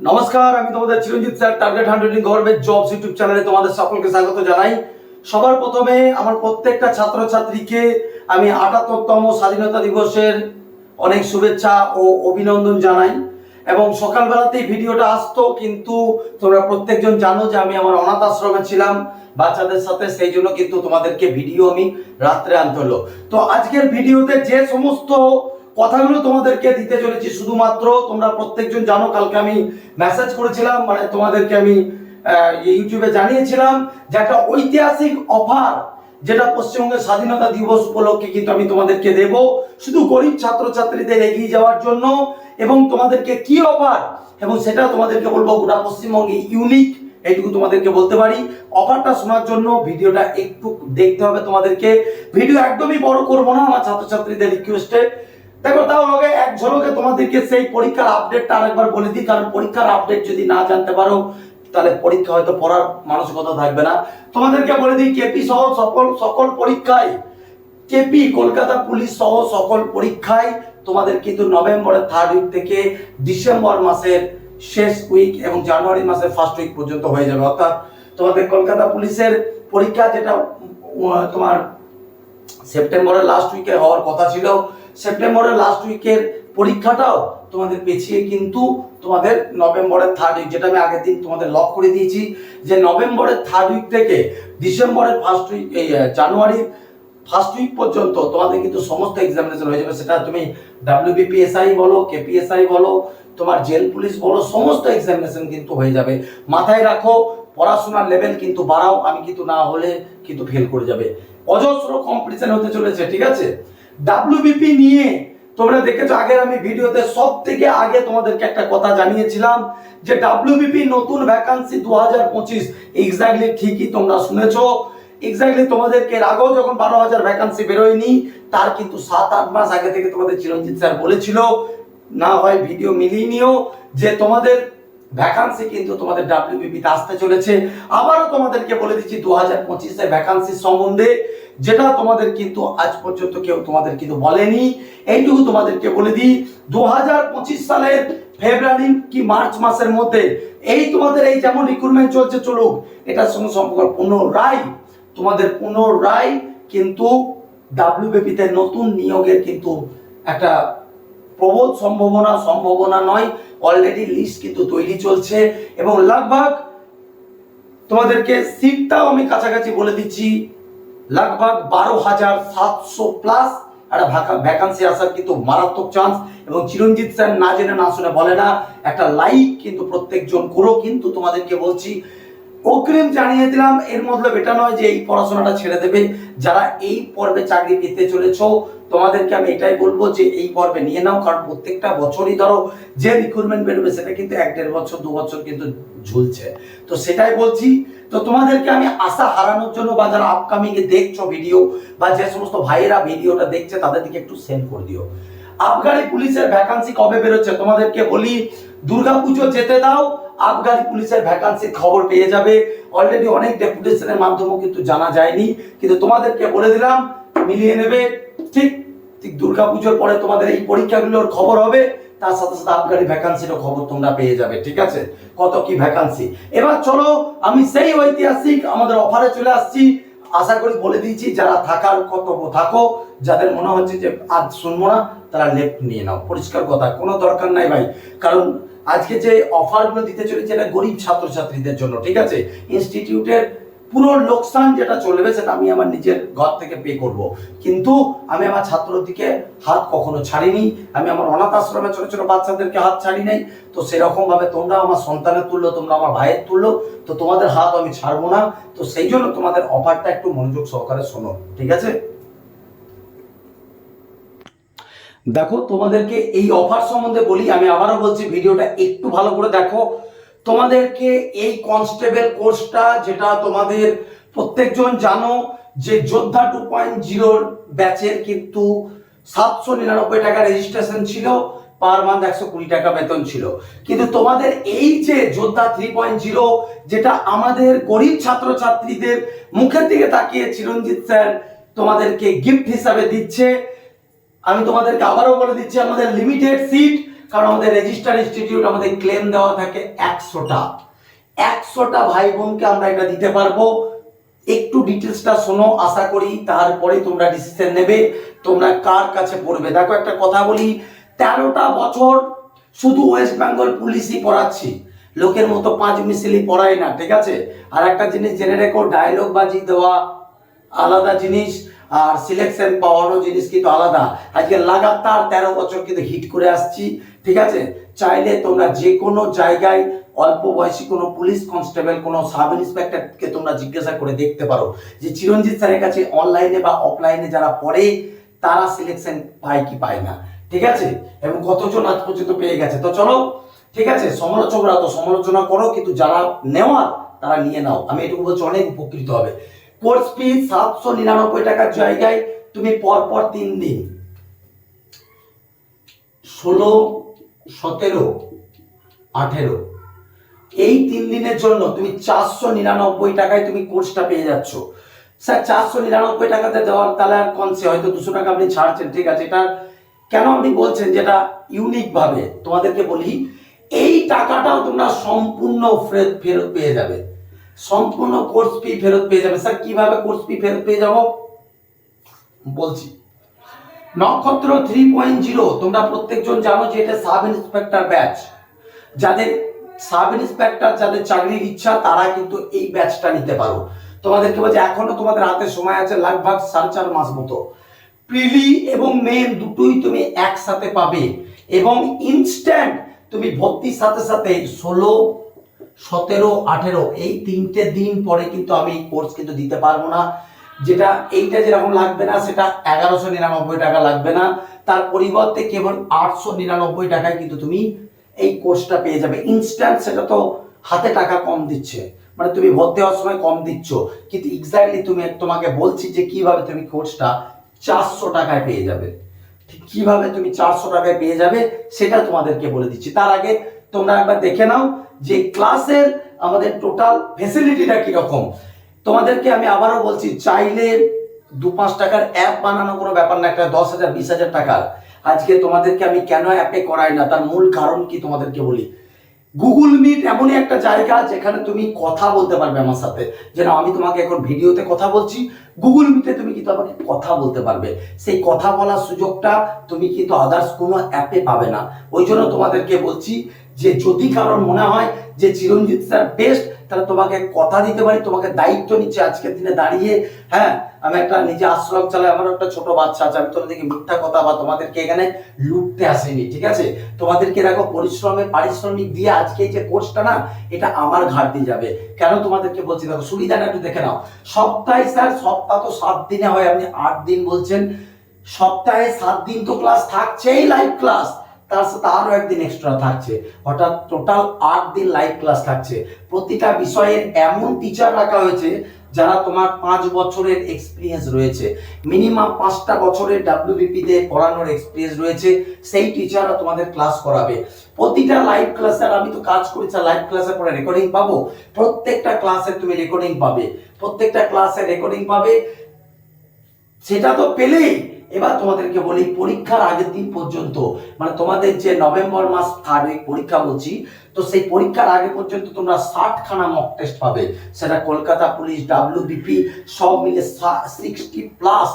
নমস্কার, আমি তোমাদের Chiranjit sir target hundred in government jobs YouTube চ্যানেলে তোমাদের সকলকে স্বাগত জানাই। সবার প্রথমে আমার প্রত্যেকটা ছাত্রছাত্রীকে আমি আটাত্তরতম স্বাধীনতা দিবসের অনেক শুভেচ্ছা ও অভিনন্দন জানাই। এবং সকালবেলাতেই ভিডিওটা আসতো, কিন্তু তোমরা প্রত্যেকজন জানো যে আমি আমার অনাথ আশ্রমে ছিলাম, বাচ্চাদের সাথে, সেই জন্য কিন্তু তোমাদেরকে ভিডিও আমি রাত্রে আনতে হলো। তো আজকের ভিডিওতে যে সমস্ত কথাগুলো তোমাদেরকে দিতে চলেছি। শুধুমাত্র তোমরা প্রত্যেকজন জানো, কালকে আমি মেসেজ করেছিলাম মানে তোমাদেরকে আমি ইউটিউবে জানিয়েছিলাম যে একটা ঐতিহাসিক অফার যেটা পশ্চিমবঙ্গের স্বাধীনতা দিবস উপলক্ষে কিন্তু আমি তোমাদেরকে দেব। শুধু গরিব ছাত্রছাত্রীদের এগিয়ে যাওয়ার জন্য এবং তোমাদেরকে কি অফার এবং সেটা তোমাদেরকে বলব গোটা পশ্চিমবঙ্গে ইউনিক এইটুকু তোমাদেরকে বলতে পারি। অফারটা শোনার জন্য ভিডিওটা একটু দেখতে হবে তোমাদেরকে। ভিডিও একদমই বড় করব না, আমার ছাত্রছাত্রীদের রিকোয়েস্টে দেখো, তাও আগে এক ঝলকে তোমাদেরকে সেই পরীক্ষার আপডেটটা আরেকবার বলে দিই, কারণ পরীক্ষার আপডেট যদি না জানতে পারো, তাহলে পরীক্ষা হয়তো পড়ার মানসিকতা থাকবে না। তোমাদেরকে বলে দিই কেপি সহ সকল সকল পরীক্ষায় কেপি কলকাতা পুলিশ সহ সকল পরীক্ষায় তোমাদের কিন্তু নভেম্বরের থার্ড উইক থেকে ডিসেম্বর মাসের শেষ উইক এবং জানুয়ারি মাসের ফার্স্ট উইক পর্যন্ত হয়ে যাবে। অর্থাৎ তোমাদের কলকাতা পুলিশের পরীক্ষা যেটা, তোমার সেপ্টেম্বরের লাস্ট উইকে হওয়ার কথা ছিল সেপ্টেম্বরের লাস্ট উইকের পরীক্ষাটাও তোমাদের পেছিয়ে কিন্তু তোমাদের নভেম্বরের থার্ড উইক যেটা আমি আগের দিন তোমাদের লক করে দিয়েছি যে নভেম্বরের থার্ড উইক থেকে ডিসেম্বরের ফার্স্ট উইক এই জানুয়ারির ফার্স্ট উইক পর্যন্ত তোমাদের কিন্তু সমস্ত এক্সামিনেশন হয়ে যাবে। সেটা তুমি ডাব্লিউবিপিএসআই বলো কেপিএসআই বলো, তোমার জেল পুলিশ বলো, সমস্ত এক্সামিনেশন কিন্তু হয়ে যাবে। মাথায় রাখো, পড়াশোনার লেভেল কিন্তু বাড়াও, আমি কিন্তু না হলে কিন্তু ফেল করে যাবে। অজস্র কম্পিটিশন হতে চলেছে, ঠিক আছে? ডাব্লিউবিপি নিয়ে তোমরা দেখেছ, আগের আমি ভিডিওতে সব থেকে আগে তোমাদেরকে একটা কথা জানিয়েছিলাম যে ডাব্লিউবিপি নতুন ভ্যাকান্সি দু হাজার পঁচিশ। এক্স্যাক্টলি ঠিকই তোমরা শুনেছো। এক্স্যাক্টলি তোমাদেরকে আগেও যখন বারো হাজার ভ্যাকান্সি বেরোয়নি, তার কিন্তু সাত আট মাস আগে থেকে তোমাদের চিরঞ্জিত স্যার বলেছিল, না হয় ভিডিও মিলিয়ে নিও, যে তোমাদের ভ্যাকান্সি কিন্তু তোমাদের ডাব্লিউবিপিতে আসতে চলেছে। আবারও তোমাদেরকে বলে দিচ্ছি দু হাজার পঁচিশের ভ্যাকান্সির সম্বন্ধে যেটা তোমাদের কিন্তু আজ পর্যন্ত কেউ তোমাদের কিন্তু বলেনি, এইটুকু তোমাদেরকে বলে দিই দু হাজার পঁচিশ সালের ফেব্রুয়ারি কি মার্চ মাসের মধ্যে এই তোমাদের এই যেমন রিক্রুটমেন্ট চলছে চলুক এটার সঙ্গে সম্পর্ক পুনরায়, তোমাদের পুনরায় কিন্তু ডাব্লিউবিপিতে নতুন নিয়োগের কিন্তু একটা প্রবল সম্ভাবনা সম্ভাবনা নয় অলরেডি লিস্ট কিন্তু তৈরি চলছে এবং লাগভাগ তোমাদেরকে সিটটাও আমি কাছাকাছি বলে দিচ্ছি। লাগভাগ বারো হাজার সাতশো প্লাস একটা ভ্যাকান্সি আসার কিন্তু মারাত্মক চান্স এবং চিরঞ্জিত স্যার না জেনে না শুনে বলে না, একটা লাইক কিন্তু প্রত্যেকজন করো, কিন্তু তোমাদেরকে বলছি, অগ্রিম জানিয়ে দিলাম, এর মতলব এটা নয় যে এই পড়াশোনাটা ছেড়ে দেবে। যারা এই পর্বে চাকরি পেতে চলেছ তোমাদেরকে আমি এটাই বলব যে এই পর্বে নিয়ে নাও, কারণ প্রত্যেকটা বছরই ধরো যে রিক্রুটমেন্ট বেরোবে, সেটা কিন্তু এক দেড় বছর, দু বছর কিন্তু ঝুলছে। তো সেটাই বলছি, তো তোমাদেরকে আমি আশা হারানোর জন্য বা যারা আপকামিং এ দেখছ ভিডিও বা যে সমস্ত ভাইয়েরা ভিডিওটা দেখছে তাদের দিকে একটু সেন্ড করে দিও। আবগারি পুলিশের ভ্যাকান্সি কবে বেরোচ্ছে? তোমাদেরকে বলি, দুর্গাপুজো যেতে দাও, আবগারি পুলিশের ভ্যাকান্সির খবর পেয়ে যাবে। অলরেডি অনেক ডেপুটেশনের মাধ্যমেও কিন্তু জানা যায়নি। কিন্তু তোমাদেরকে বলে দিলাম, মিলিয়ে নেবে। ঠিক ঠিক দুর্গাপুজোর পরে তোমাদের এই পরীক্ষাগুলোর খবর হবে, তার সাথে সাথে আবগারি ভ্যাকান্সিরও খবর তোমরা পেয়ে যাবে, ঠিক আছে? কত কি ভ্যাকান্সি এবার চলো, আমি সেই ঐতিহাসিক আমাদের অফারে চলে আসছি। আশা করি বলে দিয়েছি, যারা থাকার কর্তব্য থাকো, যাদের মনে হচ্ছে যে আজ শুনব না, তারা লেফট নিয়ে নাও। পরিষ্কার কথা, কোনো দরকার নাই ভাই। কারণ আজকে যে অফারগুলো দিতে চলেছে, এটা গরিব ছাত্রছাত্রীদের জন্য, ঠিক আছে? ইনস্টিটিউটের পুরো লোকসান যেটা চলবে সেটা আমি আমার নিজের ঘর থেকে পে করব। কিন্তু আমি আমার ছাত্রর দিকে হাত কখনো ছাড়িনি, আমি আমার অনাথ আশ্রমে ছোট ছোট বাচ্চাদেরকে হাত ছাড়ি নাই। তো সেরকম ভাবে তোমরা আমার সন্তানের তুললো তোমরা আমার ভাইয়ের তুললো তো তোমাদের হাত আমি ছাড়বো না। তো সেই জন্য তোমাদের অফারটা একটু মনোযোগ সহকারে শোনো, ঠিক আছে? দেখো, তোমাদেরকে এই অফার সম্বন্ধে বলি, আমি আবারও বলছি, ভিডিওটা একটু ভালো করে দেখো। তোমাদেরকে এই কনস্টেবল কোর্সটা যেটা তোমাদের প্রত্যেকজন জানো যে যোদ্ধা টু পয়েন্ট জিরোর ব্যাচের কিন্তু সাতশো নিরানব্বই টাকা রেজিস্ট্রেশন ছিল পার মান্থ একশো কুড়ি টাকা বেতন ছিল। কিন্তু তোমাদের এই যে যোদ্ধা থ্রি পয়েন্ট জিরো যেটা আমাদের গরিব ছাত্রছাত্রীদের মুখের দিকে তাকিয়ে চিরঞ্জিত স্যার তোমাদেরকে গিফট হিসাবে দিচ্ছে, আমি তোমাদেরকে আবারও বলে দিচ্ছি, আমাদের লিমিটেড সিট কারণ আমাদের রেজিস্টার ইনস্টিটিউট আমাদের ক্লেম দেওয়া থাকে একশোটা। একশোটা ভাই বোনকে আমরা এটা দিতে পারব। একটু ডিটেলসটা শোনো, আশা করি তারপরে তোমরা ডিসিশন নেবে, তোমরা কার কাছে পড়বে। দেখো একটা কথা বলি, তেরোটা বছর শুধু ওয়েস্ট বেঙ্গল পুলিশই পড়াচ্ছি। লোকের মতো পাঁচ মিশিলি পড়াই না, ঠিক আছে? আর একটা জিনিস জেনে রেখো ডায়লগ বাজি দেওয়া আলাদা জিনিস, আর সিলেকশন পাওয়ারও জিনিস কিন্তু আলাদা। আজকে লাগাতার তেরো বছর কিন্তু হিট করে আসছি। ঠিক আছে? চাইলে তোমরা যে কোনো জায়গায় অল্প বয়সী কোনো পুলিশ কনস্টেবল, কোনো সাব ইন্সপেক্টরকে তোমরা জিজ্ঞাসা করে দেখতে পারো যে চিরঞ্জিত স্যারের কাছে অনলাইনে বা অফলাইনে যারা পড়ে, তারা সিলেকশন পায় কি পায় না। ঠিক আছে? এবং কতজন আজ পর্যন্ত পেয়ে গেছে? তো চলো, ঠিক আছে? সমালোচকরা তো সমালোচনা করো, কিন্তু যারা নেওয়ার, তারা নিয়ে নাও। আমি এটুকু বলছি, অনেক উপকৃত হবে। কোর্স ফি সাতশো নিরানব্বই টাকার জায়গায় তুমি পরপর তিন দিন। ষোলো সতেরো, আঠেরো। এই তিন দিনের জন্য তুমি চারশো নিরানব্বই টাকায় তুমি কোর্সটা পেয়ে যাচ্ছ। স্যার, চারশো নিরানব্বই টাকাতে দেওয়ার তাহলে আর কনসে হয়তো দুশো টাকা আপনি ছাড়ছেন, ঠিক আছে? এটা কেন আপনি বলছেন যেটা ইউনিক ভাবে তোমাদেরকে বলি, এই টাকাটাও তোমরা সম্পূর্ণ ফেরত ফেরত পেয়ে যাবে। সম্পূর্ণ কোর্স ফি ফেরত পেয়ে যাবে। স্যার, কীভাবে কোর্স ফি ফেরত পেয়ে যাব? বলছি। নক্ষত্র থ্রি পয়েন্ট জিরো তোমরা প্রত্যেকজন জানো যে এটা সাব ইন্সপেক্টর ব্যাচ। যাদের সাব ইন্সপেক্টর, যাদের চাকরির ইচ্ছা, তারা কিন্তু এই ব্যাচটা নিতে পারো। তোমাদেরকে বলছে, এখনও তোমাদের হাতে সময় আছে লাগভাগ সাড়ে চার মাস মতো। প্রিলি এবং মেন দুটোই তুমি একসাথে পাবে এবং ইনস্ট্যান্ট তুমি ভর্তির সাথে সাথে ষোলো, সতেরো, আঠেরো, এই তিনটে দিন পরে কিন্তু আমি এই কোর্স কিন্তু দিতে পারব না। যেটা এইটা যেরকম লাগবে না, সেটা এগারোশো নিরানব্বই টাকা লাগবে না। তার পরিবর্তে কেবল আটশো নিরানব্বই টাকায় কিন্তু তুমি এই কোর্সটা পেয়ে যাবে। ইনস্ট্যান্ট সেটা তো হাতে টাকা কম দিচ্ছে। মানে তুমি ভর্তি হওয়ার সময় কম দিচ্ছ। কিন্তু এক্স্যাক্টলি তুমি তোমাকে বলছি যে কীভাবে তুমি কোর্সটা চারশো টাকায় পেয়ে যাবে। ঠিক কীভাবে তুমি চারশো টাকায় পেয়ে যাবে, সেটা তোমাদেরকে বলে দিচ্ছি। তার আগে তোমরা একবার দেখে নাও যে ক্লাসের আমাদের টোটাল ফেসিলিটিটা কীরকম। তোমাদেরকে আমি আবারও বলছি, চাইলে দু পাঁচ টাকার অ্যাপ বানানো কোনো ব্যাপার না, একটা দশ হাজার, বিশ হাজার টাকার আজকে তোমাদেরকে আমি কেন অ্যাপে করাই না, তার মূল কারণ কি তোমাদেরকে বলি? গুগল মিট এমনই একটা জায়গা যেখানে তুমি কথা বলতে পারবে আমার সাথে। যেন আমি তোমাকে এখন ভিডিওতে কথা বলছি গুগল মিটে তুমি কিন্তু আমাকে কথা বলতে পারবে। সেই কথা বলার সুযোগটা তুমি কিন্তু আদার্স কোনো অ্যাপে পাবে না। ওই জন্য তোমাদেরকে বলছি যে যদি কারোর মনে হয় যে চিরঞ্জিত স্যার বেস্ট তাহলে তোমাকে কথা দিতে পারি, তোমাকে দায়িত্ব নিচ্ছে আজকের দিনে দাঁড়িয়ে। হ্যাঁ আমি একটা নিজে আশ্রম চালাই, আমার একটা ছোট বাচ্চা আছে, আমি তোমাদেরকে মিথ্যা কথা বা তোমাদেরকে এখানে লুটতে আসেনি, ঠিক আছে? তোমাদেরকে দেখো, পরিশ্রমে, পারিশ্রমিক দিয়ে আজকে এই যে কোর্সটা না, এটা আমার ঘাট দিয়ে যাবে। কেন তোমাদেরকে বলছি, দেখো, সুবিধাটা একটু দেখে নাও। সপ্তাহে স্যার, সপ্তাহ তো সাত দিনে হয়, আপনি আট দিন বলছেন। সপ্তাহে সাত দিন তো ক্লাস থাকছেই লাইভ ক্লাস তার সাথে আরও একদিন এক্সট্রা থাকছে। অর্থাৎ টোটাল আট দিন লাইভ ক্লাস থাকছে। প্রতিটা বিষয়ের এমন টিচার রাখা হয়েছে যারা তোমার পাঁচ বছরের এক্সপিরিয়েন্স রয়েছে। মিনিমাম পাঁচটা বছরের ডাব্লিউবিপি তে পড়ানোর এক্সপিরিয়েন্স রয়েছে। সেই টিচাররা তোমাদের ক্লাস করাবে। প্রতিটা লাইভ ক্লাসের আমি তো কাজ করেছি লাইভ ক্লাসের পরে রেকর্ডিং পাবো। প্রত্যেকটা ক্লাসে তুমি রেকর্ডিং পাবে। প্রত্যেকটা ক্লাসে রেকর্ডিং পাবে। সেটা তো পেলেই এবার তোমাদেরকে বলি, পরীক্ষার আগের দিন পর্যন্ত মানে তোমাদের যে নভেম্বর মাস থার্ড উইক পরীক্ষা বলছি, তো সেই পরীক্ষার আগে পর্যন্ত তোমরা ষাটখানা মক টেস্ট পাবে। সেটা কলকাতা পুলিশ ডাব্লিউবিপি সব মিলে সিক্সটি প্লাস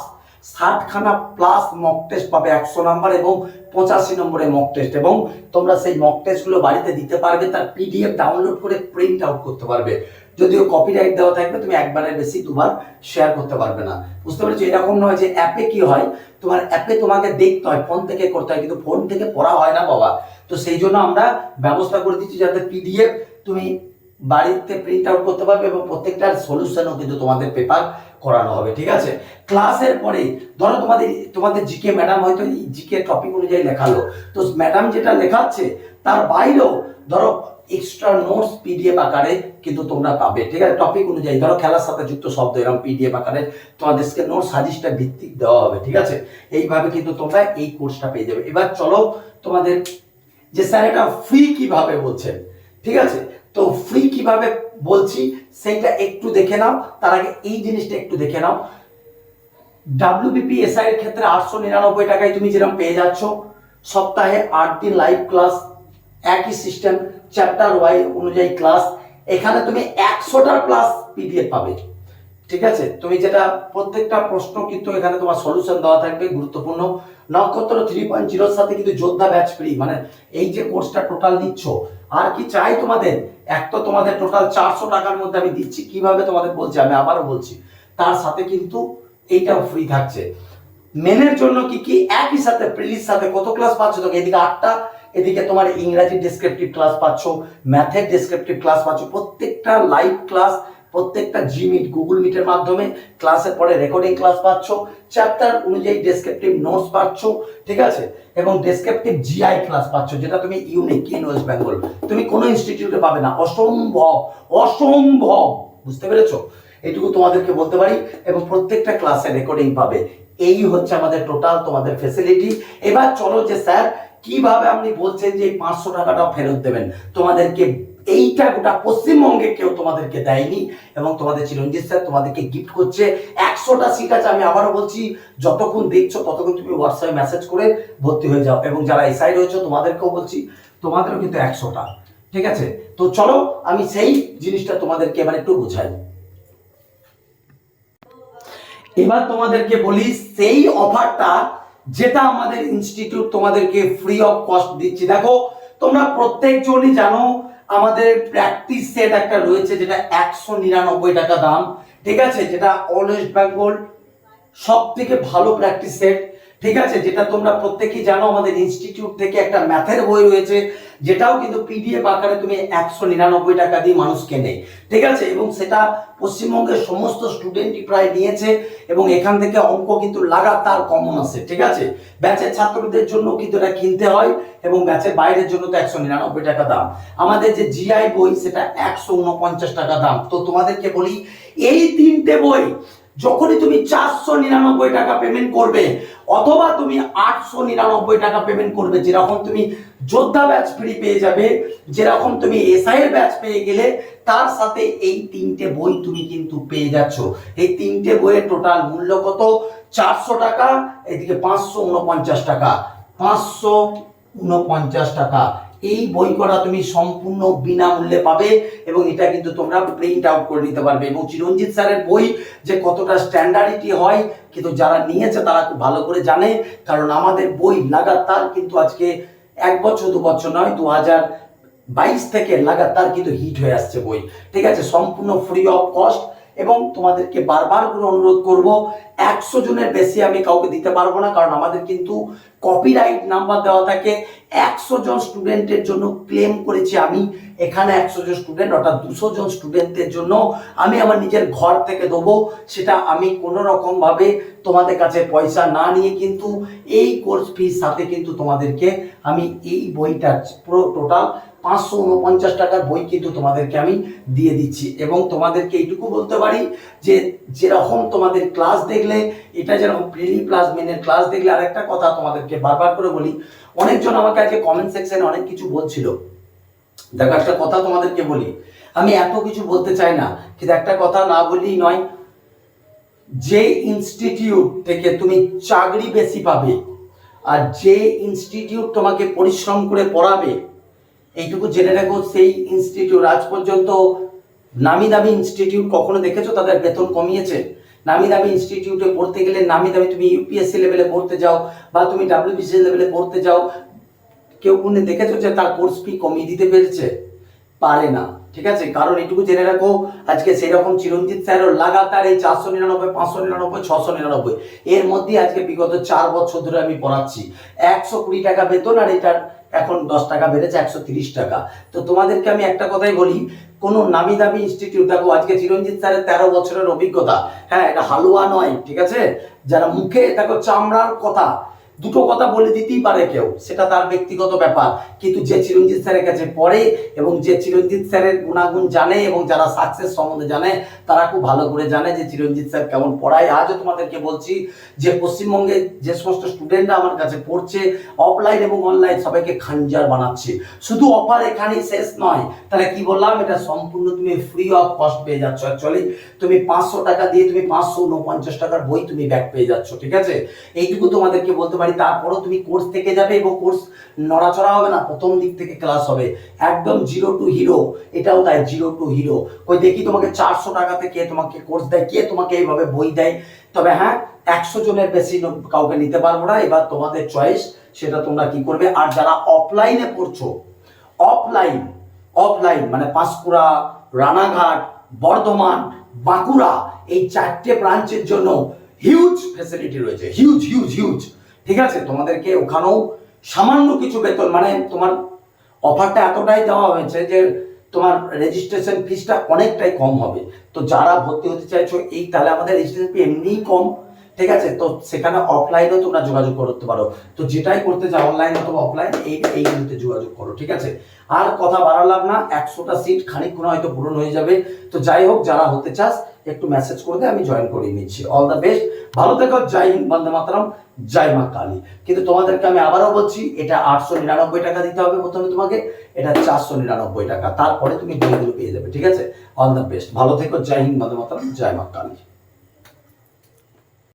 ষাটখানা প্লাস মক টেস্ট পাবে একশো নাম্বার এবং পঁচাশি নম্বরে মক টেস্ট এবং তোমরা সেই মক টেস্টগুলো বাড়িতে দিতে পারবে, তার পিডিএফ ডাউনলোড করে প্রিন্ট আউট করতে পারবে। যদিও কপিরাইট দেওয়া থাকবে, তুমি একবারের বেশি দুবার শেয়ার করতে পারবে না। বুঝতে পেরেছ? এরকম নয় যে অ্যাপে কি হয়, তোমার অ্যাপে তোমাকে দেখতে হয় ফোন থেকে করতে হয়, কিন্তু ফোন থেকে পড়া হয় না বাবা। তো সেই জন্য আমরা ব্যবস্থা করে দিচ্ছি যাতে পিডিএফ তুমি বাড়িতে প্রিন্ট আউট করতে পারবে এবং প্রত্যেকটার সলিউশনও কিন্তু তোমাদের পেপার করানো হবে, ঠিক আছে? ক্লাসের পরে, ধরো তোমাদের তোমাদের জিকে ম্যাডাম হয়তো জিকে টপিক অনুযায়ী লেখালো। তো ম্যাডাম যেটা লেখাচ্ছে, তার বাইরেও ধরো এক্সট্রা নোটস পিডিএফ আকারে কিন্তু তোমরা পাবে, ঠিক আছে? টপিক অনুযায়ী, ধরো খেলার সাথে যুক্ত শব্দ, এরকম পিডিএফ আকারে তোমাদেরকে নোট সাজিশটা ভিত্তিক দেওয়া হবে, ঠিক আছে? এইভাবে কিন্তু তোমরা এই কোর্সটা পেয়ে যাবে। এবার চলো তোমাদের যে স্যার এটা ফ্রি কীভাবে বলছেন, ঠিক আছে? তো ফ্রি কীভাবে বলছি, সেইটা একটু দেখে নাও, তার আগে এই জিনিসটা একটু দেখে নাও। ডাব্লিউবিপি এসআই এর ক্ষেত্রে আটশো নিরানব্বই টাকায় তুমি যেরকম পেয়ে যাচ্ছ, সপ্তাহে আট দিন লাইভ ক্লাস একই সিস্টেম চ্যাপ্টার ওয়াই অনুযায়ী ক্লাস এখানে তুমি একশোটার প্লাস পিডিএফ পাবে। ঠিক আছে? তুমি যেটা প্রত্যেকটা প্রশ্ন কিন্তু এখানে তোমার সলিউশন দেওয়া থাকবে, গুরুত্বপূর্ণ। নক্ষত্র থ্রি পয়েন্ট জিরোর সাথে কিন্তু যোদ্ধা ব্যাচ ফ্রি মানে এই যে কোর্সটা টোটাল নিচ্ছ আর কি চাই তোমাদের? এক তো তোমাদের টোটাল চারশো টাকার মধ্যে আমি দিচ্ছি, কীভাবে তোমাদের বলছি, আমি আবারও বলছি। তার সাথে কিন্তু এইটাও ফ্রি থাকছে। মেনের জন্য কি কি? একই সাথে প্রিলির সাথে কত ক্লাস পাচ্ছ তোকে? এদিকে আটটা এদিকে তোমার ইংরাজি ডেসক্রিপটিভ ক্লাস পাচ্ছ ম্যাথের ডেসক্রিপটিভ ক্লাস পাচ্ছ, প্রত্যেকটা লাইভ ক্লাস প্রত্যেকটা জি মিট গুগল মিটের মাধ্যমে ক্লাসের পরে রেকর্ডিং ক্লাস পাচ্ছ চ্যাপ্টার অনুযায়ী ডেসক্রিপটিভ নোটস পাচ্ছ, ঠিক আছে? এবং ডেসক্রিপটিভ জিআই ক্লাস পাচ্ছ, যেটা তুমি ইউনিক ইন ওয়েস্ট বেঙ্গল তুমি কোনো ইনস্টিটিউটে পাবে না। অসম্ভব অসম্ভব। বুঝতে পেরেছ? এইটুকু তোমাদেরকে বলতে পারি এবং প্রত্যেকটা ক্লাসে রেকর্ডিং পাবে। এই হচ্ছে আমাদের টোটাল তোমাদের ফেসিলিটি এবার চলো যে স্যার কীভাবে আপনি বলছেন যে এই পাঁচশো টাকাটা ফেরত দেবেন? তোমাদেরকে এইটা গোটা পশ্চিমবঙ্গে কেউ তোমাদেরকে দেয়নি এবং তোমাদের চিরঞ্জিত স্যার তোমাদেরকে গিফট করছে। একশোটা সিট আছে, আমি আবারও বলছি, যতক্ষণ দেখছ ততক্ষণ তুমি হোয়াটসঅ্যাপে মেসেজ করে ভর্তি হয়ে যাও এবং যারা এসআই রয়েছে তোমাদেরকেও বলছি, তোমাদেরও কিন্তু একশোটা, ঠিক আছে? তো চলো, আমি সেই জিনিসটা তোমাদেরকে এবার একটু বোঝাই। এবার তোমাদেরকে বলি, সেই অফারটা যেটা আমাদের ইনস্টিটিউট তোমাদেরকে ফ্রি অফ কস্ট দিচ্ছি। দেখো, তোমরা প্রত্যেকজনই জানো, আমাদের প্র্যাকটিস সেট একটা রয়েছে যেটা একশো নিরানব্বই টাকা দাম, ঠিক আছে? যেটা অল ওয়েস্ট বেঙ্গল সব থেকে ভালো প্র্যাকটিস সেট ঠিক আছে, যেটা তোমরা প্রত্যেকেই জানো, আমাদের ইনস্টিটিউট থেকে একটা ম্যাথের বই রয়েছে, যেটাও কিন্তু পিডিএফ আকারে তুমি একশো নিরানব্বই টাকা দিয়ে মানুষ কেনে। ঠিক আছে, এবং সেটা পশ্চিমবঙ্গের সমস্ত স্টুডেন্টই প্রায় নিয়েছে, এবং এখান থেকে অঙ্ক কিন্তু লাগাতার কমন আসে ঠিক আছে? ব্যাচের ছাত্রদের জন্য কিন্তু এটা কিনতে হয়, এবং ব্যাচের বাইরের জন্য তো একশো নিরানব্বই টাকা দাম। আমাদের যে জিআই বই, সেটা একশো উনপঞ্চাশ টাকা দাম। তো তোমাদেরকে বলি, এই তিনটে বই যখনই তুমি চারশো নিরানব্বই টাকা পেমেন্ট করবে, অথবা তুমি আটশো নিরানব্বই টাকা পেমেন্ট করবে, যেরকম তুমি যোদ্ধা ব্যাচ ফ্রি পেয়ে যাবে, যেরকম তুমি এসআই এর ব্যাচ পেয়ে গেলে, তার সাথে এই তিনটে বই তুমি কিন্তু পেয়ে যাচ্ছ। এই তিনটে বইয়ের টোটাল মূল্য কত? চারশো টাকা, এদিকে পাঁচশো উনপঞ্চাশ টাকা। পাঁচশো উনপঞ্চাশ টাকা। এই বই করা তুমি সম্পূর্ণ বিনামূল্যে পাবে এবং এটা কিন্তু তোমরা প্রিন্ট আউট করে নিতে পারবে। এবং চিরঞ্জিত স্যারের বই যে কতটা স্ট্যান্ডার্ডিটি হয়, কিন্তু যারা নিয়েছে তারা খুব ভালো করে জানে। কারণ আমাদের বই লাগাতার কিন্তু আজকে এক বছর, দু বছর নয় দু হাজার বাইশ থেকে লাগাতার কিন্তু হিট হয়ে আসছে বই। ঠিক আছে? সম্পূর্ণ ফ্রি অফ কস্ট এবং তোমাদেরকে বারবার করে অনুরোধ করব, একশো জনের বেশি আমি কাউকে দিতে পারব না, কারণ আমাদের কিন্তু কপিরাইট নাম্বার দেওয়া থাকে। একশো জন স্টুডেন্টের জন্য ক্লেম করেছি আমি। এখানে একশো জন স্টুডেন্ট অর্থাৎ দুশো জন স্টুডেন্টদের জন্য আমি আমার নিজের ঘর থেকে দেবো। সেটা আমি কোনো রকম ভাবে তোমাদের কাছে পয়সা না নিয়ে কিন্তু এই কোর্স ফির সাথে কিন্তু তোমাদেরকে আমি এই বইটা পুরো টোটাল পাঁচশো উনপঞ্চাশ টাকার বই কিন্তু তোমাদেরকে আমি দিয়ে দিচ্ছি। এবং তোমাদেরকে এইটুকু বলতে পারি যে, যেরকম তোমাদের ক্লাস দেখলে, এটা যেরকম প্রিলি প্লাস মেনের ক্লাস দেখলে আরেকটা কথা তোমাদেরকে বারবার করে বলি, অনেকজন আমাকে আজকে কমেন্ট সেকশনে অনেক কিছু বলছিল। দেখো একটা কথা তোমাদেরকে বলি, আমি এত কিছু বলতে চাই না, কিন্তু একটা কথা না বললেই নয়, যে ইনস্টিটিউট থেকে তুমি চাকরি বেশি পাবে, আর যে ইনস্টিটিউট তোমাকে পরিশ্রম করে পড়াবে এইটুকু জেনে রাখো সেই ইনস্টিটিউট আজ পর্যন্ত নামি দামি ইনস্টিটিউট কখনো দেখেছ? তাদের বেতন কমিয়েছে। নামি দামি ইনস্টিটিউটে পড়তে গেলে নামি দামি তুমি ইউপিএসসি লেভেলে পড়তে যাও বা তুমি ডাব্লিউবিসি লেভেলে পড়তে যাও, কেউ কোনো দেখেছ যে তার কোর্স ফি কমিয়ে দিতে পেরেছে? পারে না। ঠিক আছে? কারণ এটুকু জেনে রাখো, আজকে সেরকম চিরঞ্জিত স্যারও লাগাতার এই চারশো নিরানব্বই, পাঁচশো নিরানব্বই, ছশো নিরানব্বই। এর মধ্যে আজকে বিগত চার বছর ধরে আমি পড়াচ্ছি। একশো কুড়ি টাকা বেতন আর এটার এখন দশ টাকা বেড়েছে, একশো তিরিশ টাকা। তো তোমাদেরকে আমি একটা কথাই বলি, কোনো নামি দামি ইনস্টিটিউট দেখো, আজকে চিরঞ্জিত স্যারের তেরো বছরের অভিজ্ঞতা। হ্যাঁ এটা হালুয়া নয়, ঠিক আছে? যারা মুখে, দেখো, চামড়ার কথা দুটো কথা বলে দিতেই পারে কেউ, সেটা তার ব্যক্তিগত ব্যাপার। কিন্তু যে চিরঞ্জিত স্যারের কাছে পড়ে এবং যে চিরঞ্জিত স্যারের গুণাগুণ জানে এবং যারা সাকসেস সম্বন্ধে জানে, তারা খুব ভালো করে জানে যে চিরঞ্জিত স্যার কেমন পড়ায়। আজও তোমাদেরকে বলছি যে পশ্চিমবঙ্গে যে সমস্ত স্টুডেন্টরা আমার কাছে পড়ছে অফলাইন এবং অনলাইন সবাইকে খাঞ্জার বানাচ্ছে। শুধু অফার এখানেই শেষ নয়, তাহলে কি বললাম? এটা সম্পূর্ণ তুমি ফ্রি অফ কস্ট পেয়ে যাচ্ছ অ্যাকচুয়ালি তুমি পাঁচশো টাকা দিয়ে তুমি পাঁচশো উনপঞ্চাশ টাকার বই তুমি ব্যাক পেয়ে যাচ্ছ, ঠিক আছে? এইটুকু তোমাদেরকে বলতে পারি। পারি তারপরও তুমি কোর্স থেকে যাবে এবং কোর্স নড়াচড়া হবে না, প্রথম দিক থেকে ক্লাস হবে। একদম জিরো টু হিরো এটাও তাই জিরো টু হিরো কই দেখি তোমাকে চারশো টাকাতে কে তোমাকে কোর্স দেয়, কে তোমাকে এইভাবে বই দেয়? তবে হ্যাঁ একশো জনের বেশি কাউকে নিতে পারব না, এবার তোমাদের চয়েস সেটা তোমরা কি করবে? আর যারা অফলাইনে পড়ছো অফলাইন অফলাইন মানে পাঁশকুড়া, রানাঘাট, বর্ধমান, বাঁকুড়া, এই চারটে ব্রাঞ্চের জন্য হিউজ ফ্যাসিলিটি রয়েছে হিউজ হিউজ হিউজ ঠিক আছে, তোমাদেরকে ওখানেও সামান্য কিছু বেতন মানে তোমার অফারটা এতটাই দেওয়া হয়েছে যে তোমার রেজিস্ট্রেশন ফিসটা অনেকটাই কম হবে। তো যারা ভর্তি হতে চাইছো, এই তাহলে আমাদের রেজিস্ট্রেশন ফি এমনিই কম। ঠিক আছে? তো সেখানে অফলাইনেও তোমরা যোগাযোগ করতে পারো। তো যেটাই করতে চাও অনলাইন অথবা অফলাইন এই এইগুলোতে যোগাযোগ করো, ঠিক আছে? আর কথা বাড়ালাম না, একশোটা সিট খানিকক্ষণ হয়তো পূরণ হয়ে যাবে। তো যাই হোক, যারা হতে চাস, একটু মেসেজ করে দে, আমি জয়েন করে নিচ্ছি। অল দ্য বেস্ট ভালো থেকো, জয় হিন্দ, বন্দে মাতরম, জয় মা কালী। কিন্তু তোমাদেরকে আমি আবারও বলছি, এটা আটশো নিরানব্বই টাকা দিতে হবে প্রথমে তোমাকে, এটা চারশো নিরানব্বই টাকা। তারপরে তুমি বইগুলো পেয়ে যাবে, ঠিক আছে? অল দ্য বেস্ট ভালো থেকো, জয় হিন্দ, বন্দে মাতরম, জয় মা কালী।